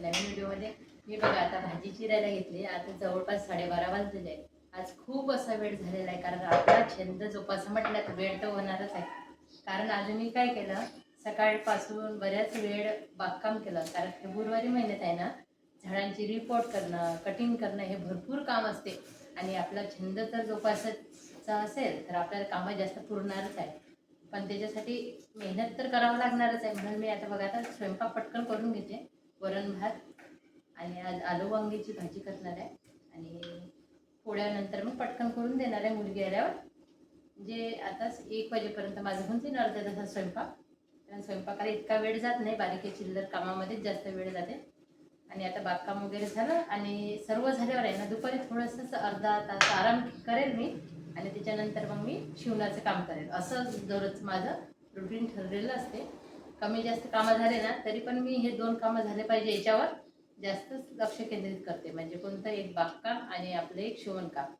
नवीन व्हिडिओमध्ये मी बघा आता भाजी चिरायला घेतली. आता जवळपास साडेबारा वाजलेले आहे आज खूप असा वेळ झालेला आहे कारण आपला छंद जोपासा म्हटलं तर वेळ तर होणारच आहे. कारण आज मी काय केलं सकाळपासून बऱ्याच वेळ बागकाम केलं. कारण फेब्रुवारी महिन्यात आहे ना झाडांची रिपोर्ट करणं कटिंग करणं हे भरपूर काम असते. आणि आपला छंद जर जोपासायचा असेल तर आपल्याला कामं जास्त पुरणारच आहे. पण त्याच्यासाठी मेहनत तर करावं लागणारच आहे. म्हणून मी आता बघा आता स्वयंपाक पटकन करून घेते. वरण भात आणि आज आलू वांग्याची भाजी करणार आहे. आणि पोळ्यानंतर मग पटकन करून देणार आहे मुलगी आल्यावर. म्हणजे आताच एक वाजेपर्यंत माझं होऊन जाईल अर्ध्या तासात स्वयंपाक. कारण स्वयंपाकाला इतका वेळ जात नाही बारीके चिल्लर कामामध्येच जास्त वेळ जाते. आणि आता बागकाम वगैरे झालं आणि सर्व झाल्यावर आहे ना दुपारी थोडंसं अर्धा तास आराम करेल मी. आणि त्याच्यानंतर मग मी शिवणाचं काम करेल. असं दररोज माझं रुटीन ठरलेलं असते. कमी जास्त कामं झाले ना तरी पण मी हे दोन कामं झाले पाहिजे याच्यावर जास्तच लक्ष केंद्रित करते. म्हणजे कोणतं एक बागकाम आणि आपलं एक शिवणकाम.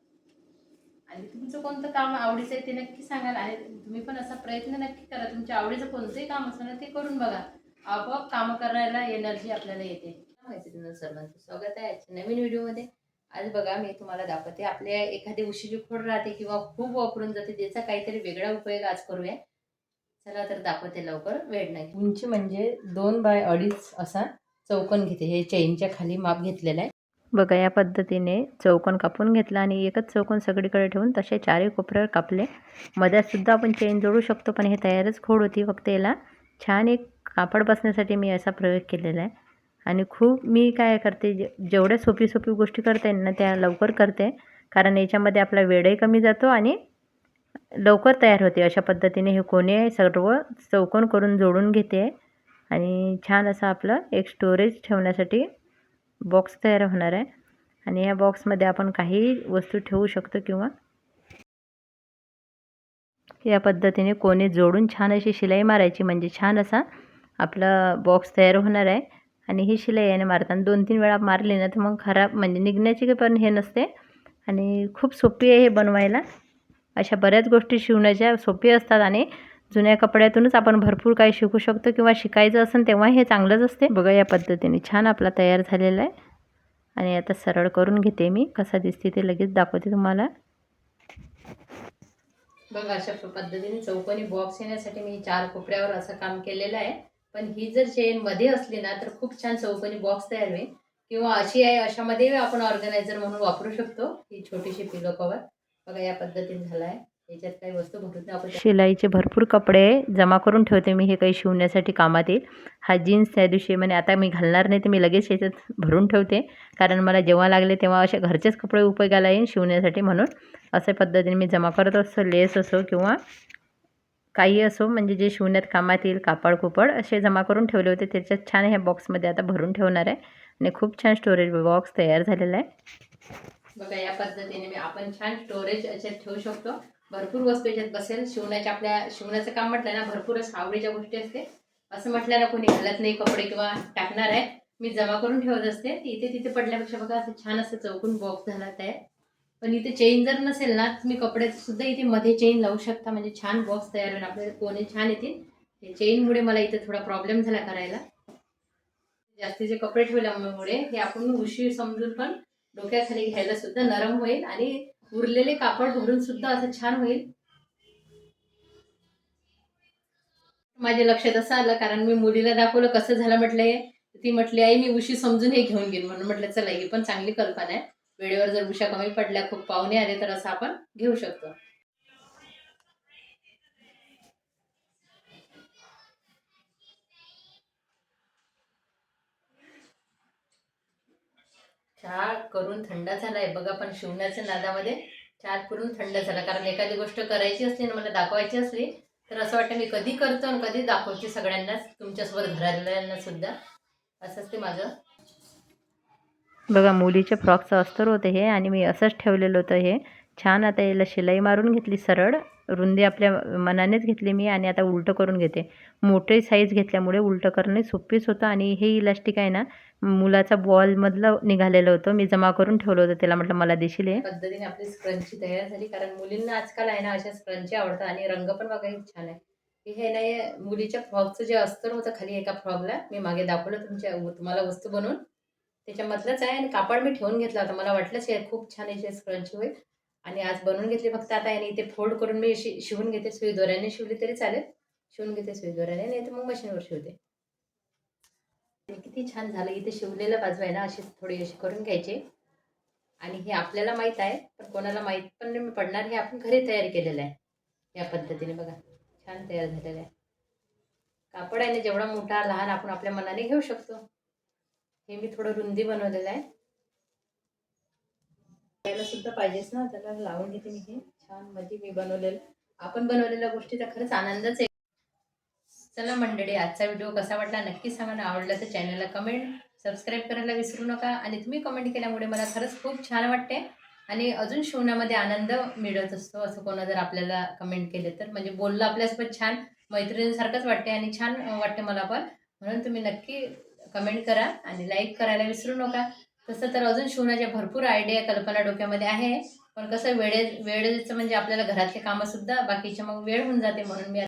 आणि तुमचं कोणतं काम आवडीचं आहे ते नक्की सांगाल. आणि तुम्ही पण असा प्रयत्न नक्की करा. तुमच्या आवडीचं कोणतंही काम असं ना ते करून बघा. आपोआप कामं करायला एनर्जी आपल्याला येते. मैत्रिणी सर्वांचं स्वागत आहे आजच्या नवीन व्हिडिओमध्ये. आज बघा मी तुम्हाला दाखवते. आपल्या एखादी उशिरी खोड राहते किंवा खूप वापरून जाते त्याचा काहीतरी वेगळा उपयोग आज करूया. चला तर दाखवते लवकर वेळ नाही. उंची म्हणजे दोन बाय अडीच असा चौकन घेते. हे चेनच्या खाली माप घेतलेलं आहे. बघा या पद्धतीने चौकोन कापून घेतला आणि एकच चौकोन सगळीकडे ठेवून तसे चारही कोपऱ्यावर कापले. मध्यात सुद्धा आपण चेन जोडू शकतो पण हे तयारच खोड होती फक्त याला. छान एक कापड बसण्यासाठी मी असा प्रयोग केलेला आहे. आणि खूप मी काय करते जे जेवढ्या सोपी सोपी गोष्टी करता येईल ना त्या लवकर करते. कारण याच्यामध्ये आपला वेळही कमी जातो आणि लवकर तयार होते. अशा पद्धतीने हे कोणे सर्व चौकोन करून जोडून घेते आणि छान असं आपलं एक स्टोरेज ठेवण्यासाठी बॉक्स तयार होणार आहे. आणि या बॉक्समध्ये आपण काही वस्तू ठेवू शकतो किंवा या पद्धतीने कोणे जोडून छान अशी शिलाई मारायची म्हणजे छान असा आपला बॉक्स तयार होणार आहे. आणि ही शिलाई याने मारताना दोन तीन वेळा मारली ना तर मग खराब म्हणजे निघण्याची काही पण हे नसते. आणि खूप सोपी आहे हे बनवायला. अशा बऱ्याच गोष्टी शिवण्याच्या सोपी असतात आणि जुन्या कपड्यातूनच आपण भरपूर काही शिकू शकतो किंवा शिकायचं असेल तेव्हा हे चांगलंच असते. बघा या पद्धतीने छान आपला तयार झालेला आहे. आणि आता सरळ करून घेते मी. कसा दिसते ते लगेच दाखवते तुम्हाला. बघा अशा पद्धतीने चौकोनी बॉक्स येण्यासाठी मी चार कोपऱ्यावर असं काम केलेलं आहे. पण ही जर चेन मध्ये असली ना तर खूप छान चौकोनी बॉक्स तयार होईल. किंवा अशी आहे अशामध्ये आपण ऑर्गनायझर म्हणून वापरू शकतो. ही छोटीशी पिलो कवर बघा या पद्धतीने झाला आहे याच्यात काही वस्तू भरून आपण शिलाईचे भरपूर कपडे जमा करून ठेवते मी हे काही शिवण्यासाठी कामात येईल. हा जीन्स त्या दिवशी म्हणजे आता मी घालणार नाही तर मी लगेच याच्यात भरून ठेवते. कारण मला जेव्हा लागले तेव्हा असे घरचेच कपडे उपयोगाला येईल शिवण्यासाठी म्हणून. अशा पद्धतीने मी जमा करत असतो लेस असो किंवा काही असो म्हणजे जे शिवण्यात कामात येईल कापड कुपड असे जमा करून ठेवले होते. त्याच्यात छान ह्या बॉक्समध्ये आता भरून ठेवणार आहे. आणि खूप छान स्टोरेज बॉक्स तयार झालेला आहे. बघा या पद्धतीने मी आपण छान स्टोरेज याच्यात ठेवू शकतो. भरपूर वस्तू याच्यात बसेल. शिवण्याच्या आपल्या शिवण्याचं काम म्हटलं ना भरपूरच आवडीच्या गोष्टी असते असं म्हटलं ना कोणी घालत नाही कपडे किंवा टाकणार आहे. मी जमा करून ठेवत असते. इथे तिथे पडल्यापेक्षा बघा असं छान असं चौकून बॉक्स झाला आहे पण इथे चेन जर नसेल ना तुम्ही कपडे सुद्धा इथे मध्ये चेन लावू शकता. म्हणजे छान बॉक्स तयार होईल. आपल्याला कोणी छान येतील. चेनमुळे मला इथे थोडा प्रॉब्लेम झाला करायला. जास्तीचे कपडे ठेवल्यामुळे हे आपण उशीर समजून पण डोक्याखाली घ्यायला सुद्धा नरम होईल आणि उरलेले कापड भरून सुद्धा असं छान होईल. माझ्या लक्षात असं आलं कारण मी मुलीला दाखवलं कसं झालं म्हटलंय. ती म्हटली आई मी उशी समजून हे घेऊन घेईन म्हणून म्हटलं चला ही पण चांगली कल्पना आहे. वेळेवर जर उशा कमी पडल्या खूप पाहुणे आले तर असं आपण घेऊ शकतो. चहा करून थंड झालाय बघा पण शिवण्याच्या नादामध्ये चहा करून थंड झाला. कारण एखादी गोष्ट करायची असली ना मला दाखवायची असली तर असं वाटतं मी कधी करतो आणि कधी दाखवते सगळ्यांनाच तुमच्यासोबत घरातल्यांना सुद्धा. असंच ते माझं. बघा मुलीच्या फ्रॉकचं अस्तर होतं हे आणि मी असंच ठेवलेलं होतं हे. छान आता याला शिलाई मारून घेतली सरळ. रुंदी आपल्या मनानेच घेतली मी आणि आता उलटं करून घेते. मोठे साईज घेतल्यामुळे उलटं करणे सोपीच होतं आणि हे इलास्टिक आहे ना मुलाचा बॉलमधलं निघालेलं होतं. मी जमा करून ठेवलं होतं त्याला म्हटलं मला देशील हे? पद्धतीने आपली स्क्रंची तयार झाली. कारण मुलींना आजकाल आहे ना अशा स्क्रंची आवडतात आणि रंग पण बघायला छान आहे. हे नाही मुलीच्या फ्रॉकचं जे अस्तर होतं खाली एका फ्रॉकला मी मागे दाखवलं तुमच्या तुम्हाला वस्तू बनवून. त्याच्यामधलंच आहे आणि कापड मी ठेवून घेतला होता. मला वाटलंच हे खूप छान याचे स्क्रंची होईल. आणि आज बनवून घेतली फक्त आता याने इथे फोल्ड करून मी अशी शिवून घेते. सुई दोऱ्याने शिवली तरी चालेल. शिवून घेते सुई दोऱ्याने नाही तर मग मशीनवर शिवते. आणि किती छान झालं इथे शिवलेलं बाजू आहे ना अशी थोडी अशी करून घ्यायची. आणि हे आपल्याला माहीत आहे पण कोणाला माहीत पण नाही पडणार हे आपण घरी तयार केलेलं आहे. या पद्धतीने बघा छान तयार झालेलं आहे. कापड आहे ना जेवढा मोठा लहान आपण आपल्या मनाने घेऊ शकतो. हे मी थोडं रुंदी बनवलेलं आहे. त्याला सुद्धा पाहिजेच ना. त्याला लावून घेते मी हे. छानमध्ये मी बनवलेलं. आपण बनवलेल्या गोष्टीचा खरंच आनंदच आहे. चला मंडळी आजचा व्हिडिओ कसा वाटला नक्की सांगा ना. आवडला तर चॅनलला कमेंट सबस्क्राईब करायला विसरू नका. आणि तुम्ही कमेंट केल्यामुळे मला खरंच खूप छान वाटते. आणि अजून शिवण्यामध्ये आनंद मिळत असतो असं कोणा जर आपल्याला कमेंट केले तर. म्हणजे बोललं आपल्यासोबत छान मैत्रिणीसारखंच वाटते आणि छान वाटते मला पण. म्हणून तुम्ही नक्की कमेंट करा आणि लाईक करायला विसरू नका. तसं तर अजून शिवण्याच्या भरपूर आयडिया कल्पना डोक्यामध्ये आहे. पण कसं वेळे वेळेचं म्हणजे आपल्याला घरातले कामंसुद्धा बाकीचे मग वेळ होऊन जाते म्हणून मी